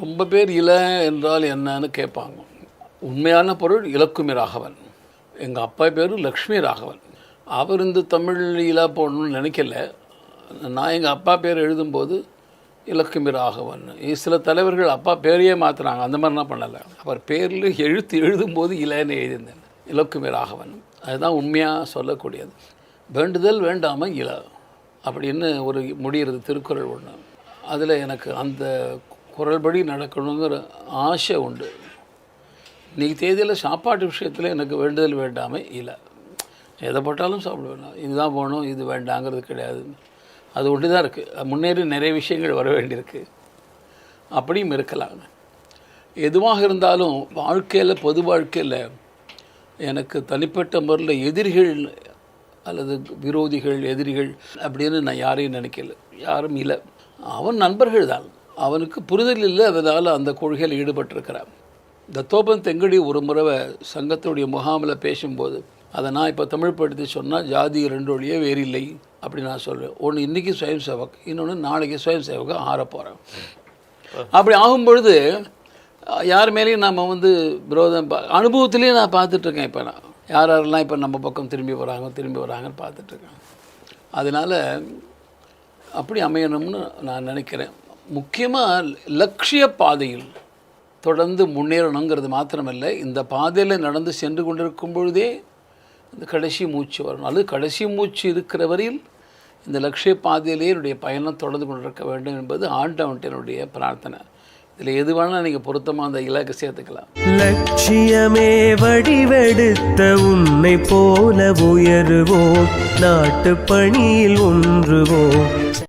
ரொம்ப பேர் இல என்றால் என்னன்னு கேட்பாங்க. உண்மையான பொருள் இலக்குமி ராகவன். எங்கள் அப்பா பேர் லக்ஷ்மி ராகவன். அவர் இந்த தமிழ் இலா போடணும்னு நினைக்கல. நான் எங்கள் அப்பா பேர் எழுதும்போது இலக்குமி ராகவன். சில தலைவர்கள் அப்பா பேரையே மாற்றுறாங்க அந்த மாதிரிலாம் பண்ணலை. அவர் பேரில் எழுத்து எழுதும்போது இலன்னு எழுதியிருந்தேன். இலக்குமி ராகவன். அதுதான் உண்மையாக சொல்லக்கூடியது. வேண்டுதல் வேண்டாமல் இல. அப்படின்னு ஒரு முடிகிறது திருக்குறள் ஒன்று அதில் எனக்கு அந்த குரல்படி நடக்கணுங்கிற ஆசை உண்டு. இன்றைக்கி தேதியில் சாப்பாட்டு விஷயத்தில் எனக்கு வேண்டுதல் வேண்டாமே இல்லை. எதை போட்டாலும் சாப்பிடுவேன் இதுதான் போகணும் இது வேண்டாங்கிறது கிடையாது. அது ஒன்று தான் இருக்குது முன்னேறி நிறைய விஷயங்கள் வர வேண்டியிருக்கு. அப்படியும் இருக்கலாம். எதுவாக இருந்தாலும் வாழ்க்கையில் பொது வாழ்க்கையில் எனக்கு தனிப்பட்ட முறையில் எதிரிகள் அல்லது விரோதிகள் எதிரிகள் அப்படின்னு நான் யாரையும் நினைக்கல. யாரும் இல்லை. அவன் நண்பர்கள் தான். அவனுக்கு புரிதல் இல்லை அதனால் அந்த கொள்கையில் ஈடுபட்டிருக்கிறான். இந்த தோப்பன் தெங்கடி ஒரு முறை சங்கத்துடைய முகாமில் பேசும்போது அதை நான் இப்போ தமிழ் படுத்தி சொன்னால் ஜாதி ரெண்டு வழியே வேறு இல்லை அப்படி நான் சொல்கிறேன். ஒன்று இன்றைக்கி சுயம் சேவக் இன்னொன்று நாளைக்கு சுயம் சேவக ஆற போகிறேன். அப்படி ஆகும்பொழுது யார் மேலேயும் நம்ம வந்து விரோதம் அனுபவத்திலேயே நான் பார்த்துட்ருக்கேன் இப்போ நான். யார் யாரெல்லாம் இப்போ நம்ம பக்கம் திரும்பி வராங்க திரும்பி வராங்கன்னு பார்த்துட்ருக்கேன். அதனால் அப்படி அமையணும்னு நான் நினைக்கிறேன். முக்கியமாக லட்சிய பாதையில் தொடர்ந்து முன்னேறணுங்கிறது மாத்திரமல்ல. இந்த பாதையில் நடந்து சென்று கொண்டிருக்கும் பொழுதே இந்த கடைசி மூச்சு வரணும் அல்லது கடைசி மூச்சு இருக்கிற வரையில் இந்த லட்சிய பாதையிலே என்னுடைய பயணம் தொடர்ந்து கொண்டிருக்க வேண்டும் என்பது ஆண்டவன்ட்டு என்னுடைய பிரார்த்தனை. இதில் எது வேணால் நீங்கள் பொருத்தமாக அந்த இலக்கை சேர்த்துக்கலாம். லட்சியமே வடிவெடுத்த உன்னை போல உயருவோம். நாட்டு பணியில் ஒன்றுவோம்.